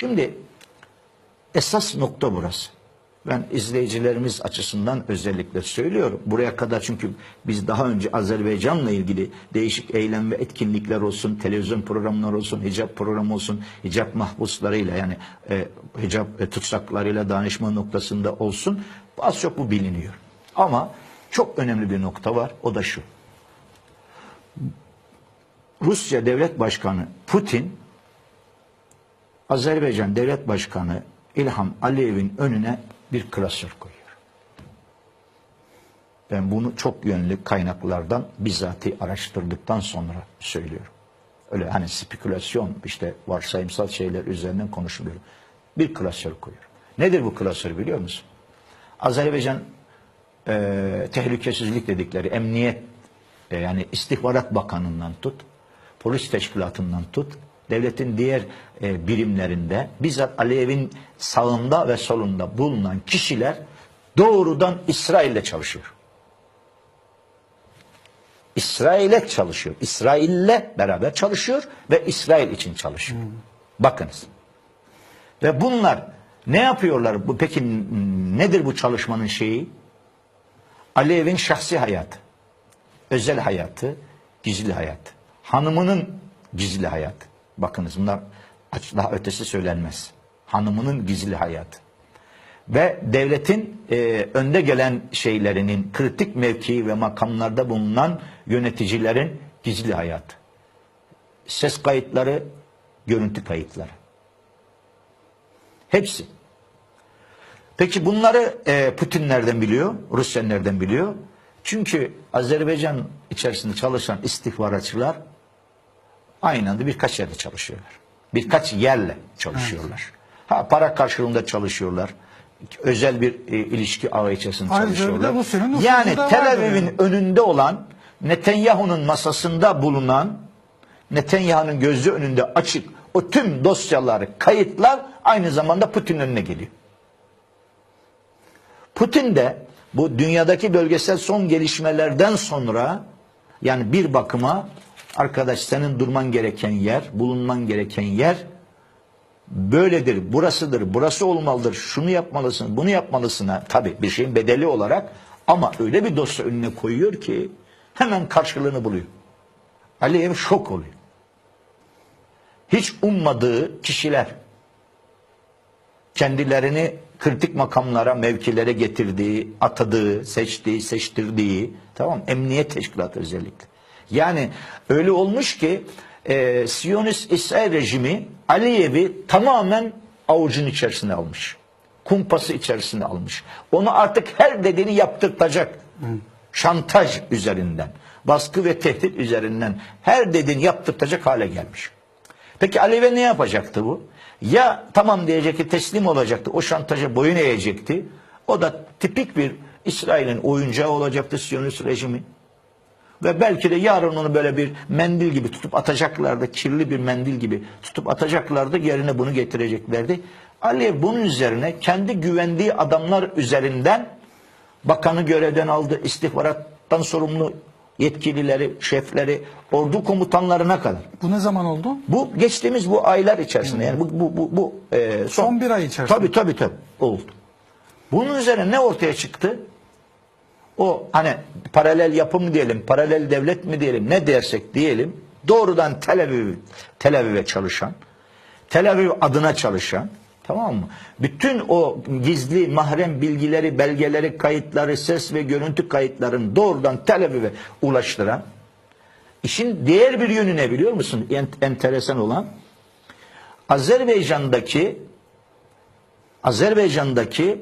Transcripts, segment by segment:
Şimdi esas nokta burası. Ben izleyicilerimiz açısından özellikle söylüyorum. Buraya kadar çünkü biz daha önce Azerbaycan'la ilgili değişik eylem ve etkinlikler olsun, televizyon programları olsun, hicap programı olsun, hicap mahpuslarıyla yani e, hicap e, tutsaklarıyla danışma noktasında olsun az çok bu biliniyor. Ama çok önemli bir nokta var. O da şu. Rusya Devlet Başkanı Putin Azerbaycan Devlet Başkanı İlham Aliyev'in önüne bir klasör koyuyor. Ben bunu çok yönlü kaynaklardan bizzati araştırdıktan sonra söylüyorum. Öyle hani spekülasyon işte varsayımsal şeyler üzerinden konuşuluyor. Bir klasör koyuyor. Nedir bu klasör biliyor musun? Azerbaycan e, tehlikesizlik dedikleri emniyet e, yani istihbarat bakanından tut, polis teşkilatından tut, devletin diğer e, birimlerinde bizzat Aliyev'in sağında ve solunda bulunan kişiler doğrudan İsrail'le çalışıyor. İsrail'e çalışıyor. İsrail'le beraber çalışıyor ve İsrail için çalışıyor. Bakınız. Ve bunlar ne yapıyorlar? Bu peki nedir bu çalışmanın şeyi? Aliyev'in şahsi hayatı, özel hayatı, gizli hayat. Hanımının gizli hayat. Bakınız bunlar daha ötesi söylenmez. Hanımının gizli hayatı. Ve devletin e, önde gelen şeylerinin kritik mevkii ve makamlarda bulunan yöneticilerin gizli hayatı. Ses kayıtları, görüntü kayıtları. Hepsi. Peki bunları e, Putin nereden biliyor? Rusya nereden biliyor? Çünkü Azerbaycan içerisinde çalışan istihbaratçılar aynı anda birkaç yerde çalışıyorlar. Birkaç yerle çalışıyorlar. Ha para karşılığında çalışıyorlar. Özel bir e, ilişki ağı içerisinde Ayrıca çalışıyorlar. bir de Rusya'nın nüfuzu Yani da Tel vardır Aviv'in yani. önünde olan Netanyahu'nun masasında bulunan Netanyahu'nun gözü önünde açık o tüm dosyalar, kayıtlar aynı zamanda Putin'in önüne geliyor. Putin de bu dünyadaki bölgesel son gelişmelerden sonra yani bir bakıma arkadaş senin durman gereken yer, bulunman gereken yer böyledir, burasıdır, burası olmalıdır, şunu yapmalısın, bunu yapmalısın. ha. Tabii bir şeyin bedeli olarak ama öyle bir dosya önüne koyuyor ki hemen karşılığını buluyor. Aliyev şok oluyor. Hiç ummadığı kişiler kendilerini kritik makamlara, mevkilere getirdiği, atadığı, seçtiği, seçtirdiği, tamam? Emniyet teşkilatı özellikle. Yani öyle olmuş ki e, Siyonist İsrail rejimi Aliyev'i tamamen avucun içerisine almış. Kumpası içerisine almış. Onu artık her dediğini yaptırtacak. Şantaj üzerinden, baskı ve tehdit üzerinden her dediğini yaptırtacak hale gelmiş. Peki Alev'e ne yapacaktı bu? Ya tamam diyecekti teslim olacaktı. O şantaja boyun eğecekti. O da tipik bir İsrail'in oyuncağı olacaktı Siyonist rejimi. Ve belki de yarın onu böyle bir mendil gibi tutup atacaklardı. Kirli bir mendil gibi tutup atacaklardı. Yerine bunu getireceklerdi. Aliyev bunun üzerine kendi güvendiği adamlar üzerinden bakanı görevden aldı. istihbarattan sorumlu yetkilileri, şefleri, ordu komutanlarına kadar. Bu ne zaman oldu? Bu geçtiğimiz bu aylar içerisinde yani bu bu bu, bu e, son, Son bir ay içerisinde. Tabii tabii tabii oldu. Bunun üzerine ne ortaya çıktı? O hani paralel yapı mı diyelim, paralel devlet mi diyelim, ne dersek diyelim. Doğrudan Tel Aviv, Tel Aviv'e çalışan, Tel Aviv adına çalışan, tamam mı? Bütün o gizli mahrem bilgileri, belgeleri, kayıtları, ses ve görüntü kayıtlarını doğrudan Tel Aviv'e ulaştıran, işin diğer bir yönü ne biliyor musun? En, enteresan olan, Azerbaycan'daki Azerbaycan'daki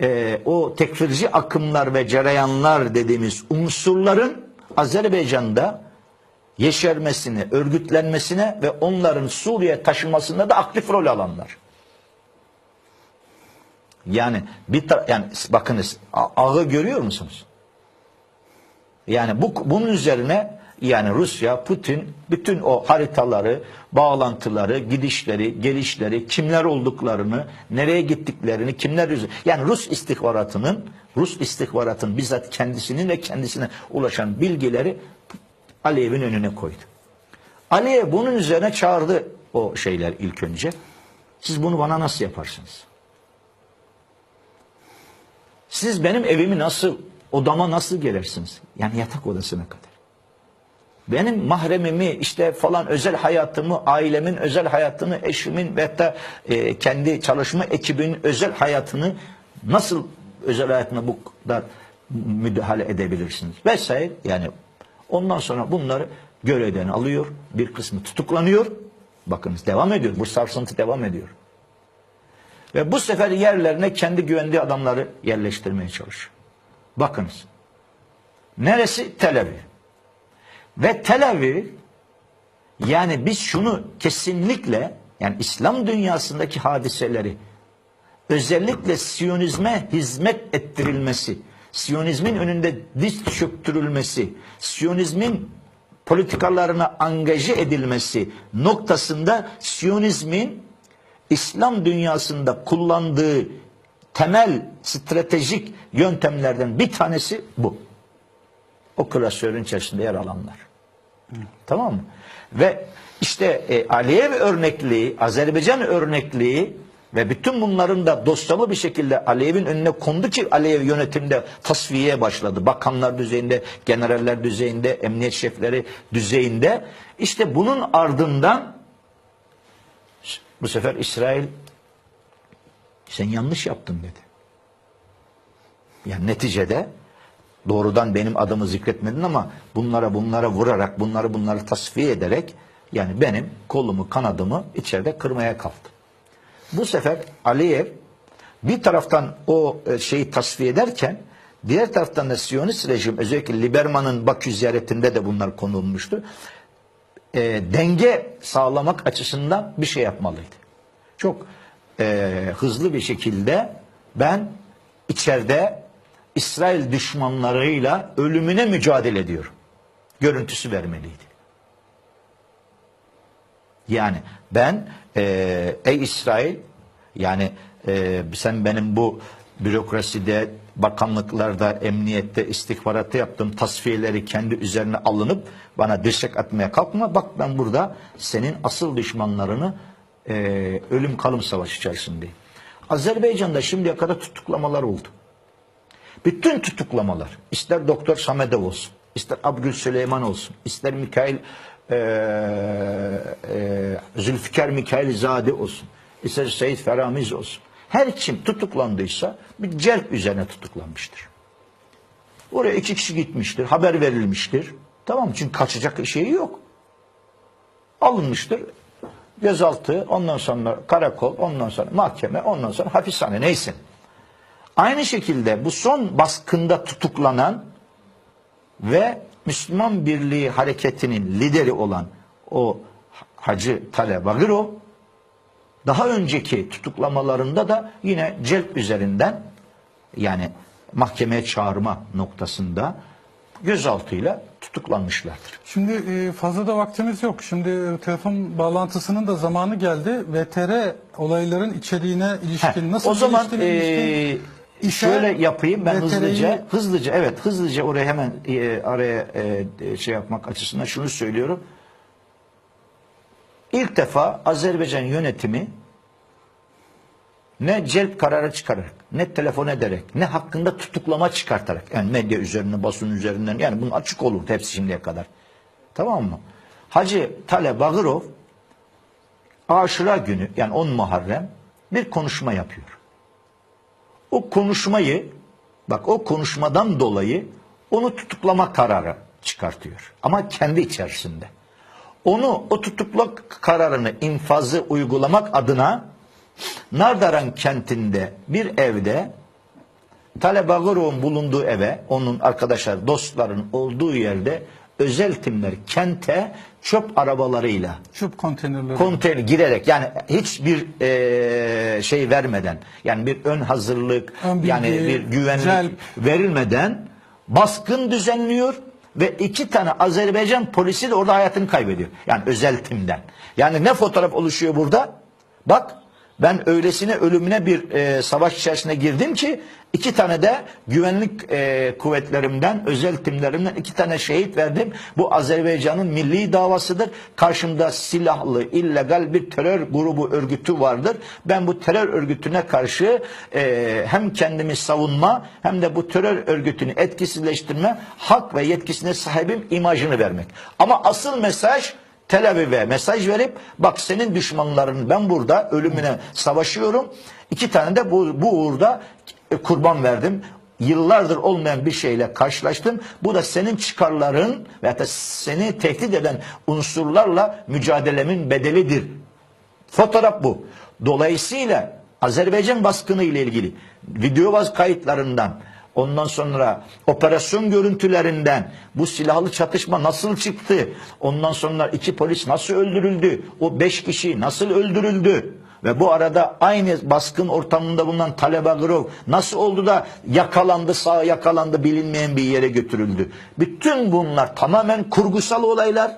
e, o tekfirci akımlar ve cereyanlar dediğimiz unsurların Azerbaycan'da yeşermesine, örgütlenmesine ve onların Suriye taşınmasında da aktif rol alanlar. Yani bir yani bakınız ağı görüyor musunuz? Yani bu bunun üzerine yani Rusya, Putin bütün o haritaları, bağlantıları, gidişleri, gelişleri, kimler olduklarını, nereye gittiklerini, kimler üzerine yani Rus istihbaratının, Rus istihbaratın bizzat kendisinin ve kendisine ulaşan bilgileri Aliyev'in önüne koydu. Aliyev bunun üzerine çağırdı o şeyler ilk önce. Siz bunu bana nasıl yaparsınız? Siz benim evimi nasıl, odama nasıl gelirsiniz? Yani yatak odasına kadar. Benim mahremimi, işte falan özel hayatımı, ailemin özel hayatını, eşimin ve hatta e, kendi çalışma ekibinin özel hayatını nasıl özel hayatına bu kadar müdahale edebilirsiniz? Vesaire yani ondan sonra bunları görevden alıyor, bir kısmı tutuklanıyor. Bakınız devam ediyor, bu sarsıntı devam ediyor. Ve bu sefer yerlerine kendi güvendiği adamları yerleştirmeye çalışıyor. Bakınız. Neresi? Tel Aviv. Ve Tel Aviv yani biz şunu kesinlikle yani İslam dünyasındaki hadiseleri özellikle Siyonizme hizmet ettirilmesi, Siyonizmin önünde diz çöktürülmesi, Siyonizmin politikalarına angaje edilmesi noktasında Siyonizmin İslam dünyasında kullandığı temel stratejik yöntemlerden bir tanesi bu. O klasörün içerisinde yer alanlar. Tamam mı? Ve işte e, Aliyev örnekliği, Azerbaycan örnekliği ve bütün bunların da dosyalı bir şekilde Aliyev'in önüne kondu ki Aliyev yönetimde tasfiyeye başladı. Bakanlar düzeyinde, generaller düzeyinde, emniyet şefleri düzeyinde. İşte bunun ardından bu sefer İsrail sen yanlış yaptın dedi. Yani neticede doğrudan benim adımı zikretmedin ama bunlara bunlara vurarak bunları bunları tasfiye ederek yani benim kolumu kanadımı içeride kırmaya kalktı. Bu sefer Aliyev bir taraftan o e, şeyi tasfiye ederken diğer taraftan da Siyonist rejim özellikle Liberman'ın Bakü ziyaretinde de bunlar konulmuştu. E, denge sağlamak açısından bir şey yapmalıydı. Çok e, hızlı bir şekilde ben içeride İsrail düşmanlarıyla ölümüne mücadele ediyorum. Görüntüsü vermeliydi. Yani ben e, ey İsrail yani e, sen benim bu bürokraside, bakanlıklarda, emniyette, istihbaratta yaptığım tasfiyeleri kendi üzerine alınıp bana dirsek atmaya kalkma. Bak ben burada senin asıl düşmanlarını e, ölüm kalım savaşı içerisindeyim. Azerbaycan'da şimdiye kadar tutuklamalar oldu. Bütün tutuklamalar, ister Doktor Samedov olsun, ister Abdül Süleyman olsun, ister Mikail e, e, Zülfikar Mikail Zade olsun, ister Seyit Feramiz olsun. Her kim tutuklandıysa bir celp üzerine tutuklanmıştır. Oraya iki kişi gitmiştir, haber verilmiştir. Tamam mı? Çünkü kaçacak şeyi yok. Alınmıştır, gözaltı, ondan sonra karakol, ondan sonra mahkeme, ondan sonra hapishane neyse. Aynı şekilde bu son baskında tutuklanan ve Müslüman Birliği hareketinin lideri olan o Hacı Tale Bagirov daha önceki tutuklamalarında da yine celp üzerinden yani mahkemeye çağırma noktasında gözaltıyla tutuklanmışlardır. Şimdi e, fazla da vaktimiz yok. Şimdi e, telefon bağlantısının da zamanı geldi. VTR olayların içeriğine ilişkin Heh, nasıl o zaman ilişkin e, işe şöyle yapayım ben hızlıca hızlıca evet hızlıca oraya hemen e, araya e, şey yapmak açısından şunu söylüyorum. İlk defa Azerbaycan yönetimi ne celp kararı çıkararak, ne telefon ederek, ne hakkında tutuklama çıkartarak, yani medya üzerinden, basın üzerinden, yani bunun açık olurdu hepsi şimdiye kadar. Tamam mı? Hacı Tale Bagırov Aşura günü yani 10 Muharrem bir konuşma yapıyor. O konuşmayı bak o konuşmadan dolayı onu tutuklama kararı çıkartıyor. Ama kendi içerisinde. Onu o tutuklama kararını infazı uygulamak adına Nardaran kentinde bir evde Talebagırov'un bulunduğu eve, onun arkadaşlar, dostların olduğu yerde özel timler kente çöp arabalarıyla çöp konteynerleri konteyner girerek yani hiçbir eee, şey vermeden yani bir ön hazırlık Ön bilgi, yani bir güvenlik celp. verilmeden baskın düzenliyor ve iki tane Azerbaycan polisi de orada hayatını kaybediyor. Yani özel timden. Yani ne fotoğraf oluşuyor burada? Bak Ben öylesine ölümüne bir e, savaş içerisine girdim ki iki tane de güvenlik e, kuvvetlerimden, özel timlerimden iki tane şehit verdim. Bu Azerbaycan'ın milli davasıdır. Karşımda silahlı, illegal bir terör grubu örgütü vardır. Ben bu terör örgütüne karşı e, hem kendimi savunma hem de bu terör örgütünü etkisizleştirme hak ve yetkisine sahibim imajını vermek. Ama asıl mesaj Tel Aviv'e mesaj verip bak senin düşmanların ben burada ölümüne savaşıyorum. İki tane de bu, bu uğurda e, kurban verdim. Yıllardır olmayan bir şeyle karşılaştım. Bu da senin çıkarların veya da seni tehdit eden unsurlarla mücadelemin bedelidir. Fotoğraf bu. Dolayısıyla Azerbaycan baskını ile ilgili video baz kayıtlarından ondan sonra operasyon görüntülerinden bu silahlı çatışma nasıl çıktı? Ondan sonra iki polis nasıl öldürüldü? O beş kişi nasıl öldürüldü? Ve bu arada aynı baskın ortamında bulunan Talebe Grov nasıl oldu da yakalandı, sağ yakalandı, bilinmeyen bir yere götürüldü. Bütün bunlar tamamen kurgusal olaylar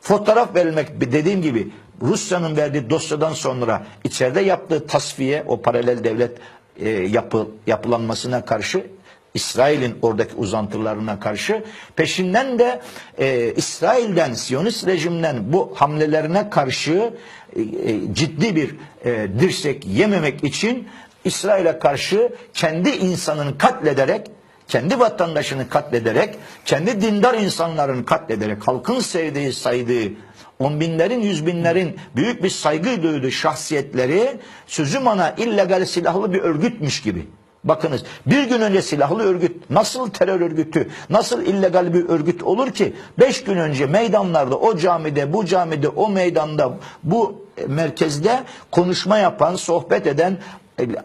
fotoğraf verilmek dediğim gibi Rusya'nın verdiği dosyadan sonra içeride yaptığı tasfiye o paralel devlet e, yapı, yapılanmasına karşı İsrail'in oradaki uzantılarına karşı peşinden de e, İsrail'den Siyonist rejimden bu hamlelerine karşı e, e, ciddi bir e, dirsek yememek için İsrail'e karşı kendi insanını katlederek kendi vatandaşını katlederek, kendi dindar insanların katlederek, halkın sevdiği, saydığı, on binlerin, yüz binlerin büyük bir saygı duyduğu şahsiyetleri sözüm ana illegal silahlı bir örgütmüş gibi. Bakınız bir gün önce silahlı örgüt nasıl terör örgütü, nasıl illegal bir örgüt olur ki beş gün önce meydanlarda, o camide, bu camide, o meydanda, bu merkezde konuşma yapan, sohbet eden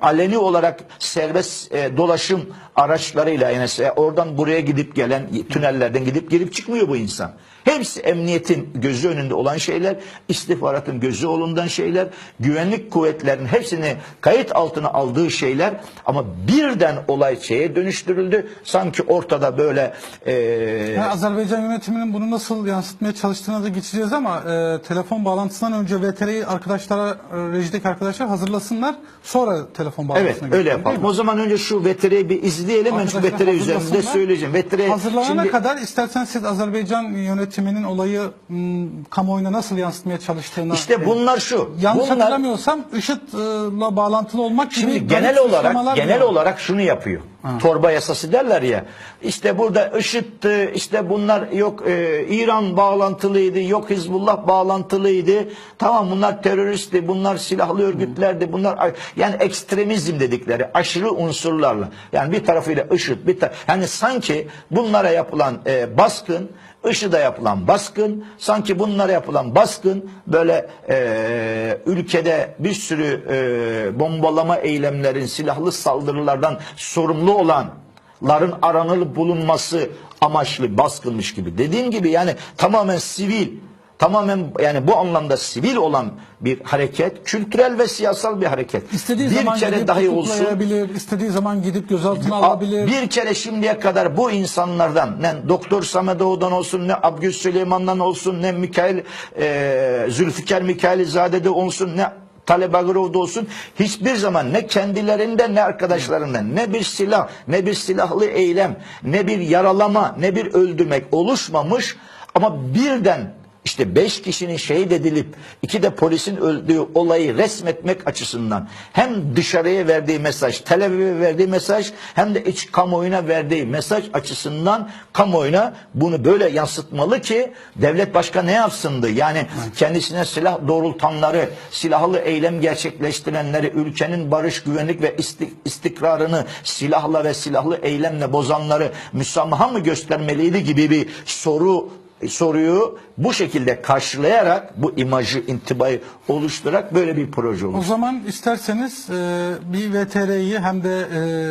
aleni olarak serbest e, dolaşım araçlarıyla yani oradan buraya gidip gelen tünellerden gidip girip çıkmıyor bu insan. Hepsi emniyetin gözü önünde olan şeyler, istihbaratın gözü olundan şeyler, güvenlik kuvvetlerinin hepsini kayıt altına aldığı şeyler ama birden olay şeye dönüştürüldü. Sanki ortada böyle e, Yani Azerbaycan yönetiminin bunu nasıl yansıtmaya çalıştığına da geçeceğiz ama e, telefon bağlantısından önce VTR'yi arkadaşlara, e, rejideki arkadaşlar hazırlasınlar. Sonra telefon bağlantısına Evet öyle yapalım. O zaman önce şu VTR'yi bir izleyelim. Arkadaşlar VTR üzerinde söyleyeceğim. VTR Hazırlanana şimdi kadar istersen siz Azerbaycan yönetiminin olayı m, kamuoyuna nasıl yansıtmaya çalıştığına... işte bunlar şu. Yanlış bunlar, hatırlamıyorsam IŞİD'le bağlantılı olmak gibi Şimdi genel olarak genel var. olarak şunu yapıyor. Torba yasası derler ya. İşte burada IŞİD'ti, işte bunlar yok e, İran bağlantılıydı, yok Hizbullah bağlantılıydı. Tamam bunlar teröristti, bunlar silahlı örgütlerdi, bunlar yani ekstremizm dedikleri aşırı unsurlarla. Yani bir tarafıyla IŞİD, bir tar- yani sanki bunlara yapılan e, baskın IŞİD'e yapılan baskın, sanki bunlara yapılan baskın böyle e, ülkede bir sürü e, bombalama eylemlerin, silahlı saldırılardan sorumlu olanların aranılıp bulunması amaçlı baskınmış gibi. Dediğim gibi yani tamamen sivil, tamamen yani bu anlamda sivil olan bir hareket, kültürel ve siyasal bir hareket. İstediği bir zaman kere gidip dahi olsun istediği zaman gidip gözaltına alabilir. Bir kere şimdiye kadar bu insanlardan ne Doktor Samedoğlu'dan olsun ne Abgül Süleyman'dan olsun ne Mikail e, Zülfikar Mikailizade'de olsun ne Talep Agrov'da olsun hiçbir zaman ne kendilerinden ne arkadaşlarından ne bir silah ne bir silahlı eylem ne bir yaralama ne bir öldürmek oluşmamış ama birden işte beş kişinin şehit edilip iki de polisin öldüğü olayı resmetmek açısından hem dışarıya verdiği mesaj, Tel Aviv'e verdiği mesaj hem de iç kamuoyuna verdiği mesaj açısından kamuoyuna bunu böyle yansıtmalı ki devlet başka ne yapsındı? Yani kendisine silah doğrultanları, silahlı eylem gerçekleştirenleri, ülkenin barış, güvenlik ve isti- istikrarını silahla ve silahlı eylemle bozanları müsamaha mı göstermeliydi gibi bir soru soruyu bu şekilde karşılayarak bu imajı, intibayı oluşturarak böyle bir proje O olur. zaman isterseniz e, bir VTR'yi hem de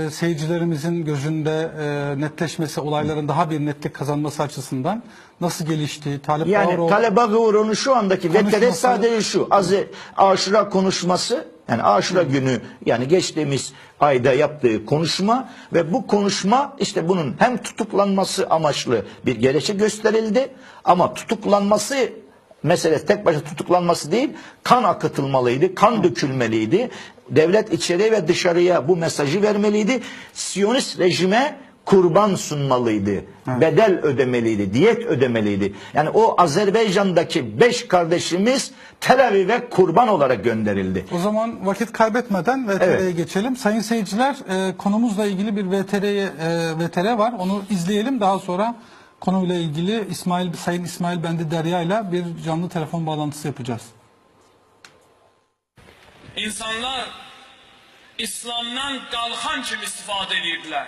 e, seyircilerimizin gözünde e, netleşmesi, olayların daha bir netlik kazanması açısından nasıl gelişti? Talip Yani Bağırov- Talep Ağıoğlu'nun şu andaki Konuşması- sadece şu. Az Aşura konuşması yani Aşura günü yani geçtiğimiz ayda yaptığı konuşma ve bu konuşma işte bunun hem tutuklanması amaçlı bir gerekçe gösterildi ama tutuklanması meselesi tek başına tutuklanması değil, kan akıtılmalıydı, kan dökülmeliydi. Devlet içeriye ve dışarıya bu mesajı vermeliydi. Siyonist rejime kurban sunmalıydı. Bedel ödemeliydi, diyet ödemeliydi. Yani o Azerbaycan'daki beş kardeşimiz Tel Aviv'e kurban olarak gönderildi. O zaman vakit kaybetmeden VTR'ye Evet. geçelim. Sayın seyirciler e, konumuzla ilgili bir VTR'ye e, VTR var. Onu izleyelim. Daha sonra konuyla ilgili İsmail Sayın İsmail Bendi Derya ile bir canlı telefon bağlantısı yapacağız. İnsanlar İslam'dan qalxan kimi istifadə edirdilər.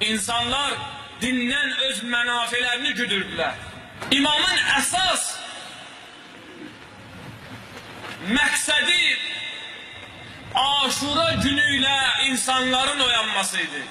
İnsanlar dindən öz mənafələrini güdürdülər. İmamın əsas məqsədi Aşura günü ilə insanların oyanması idi.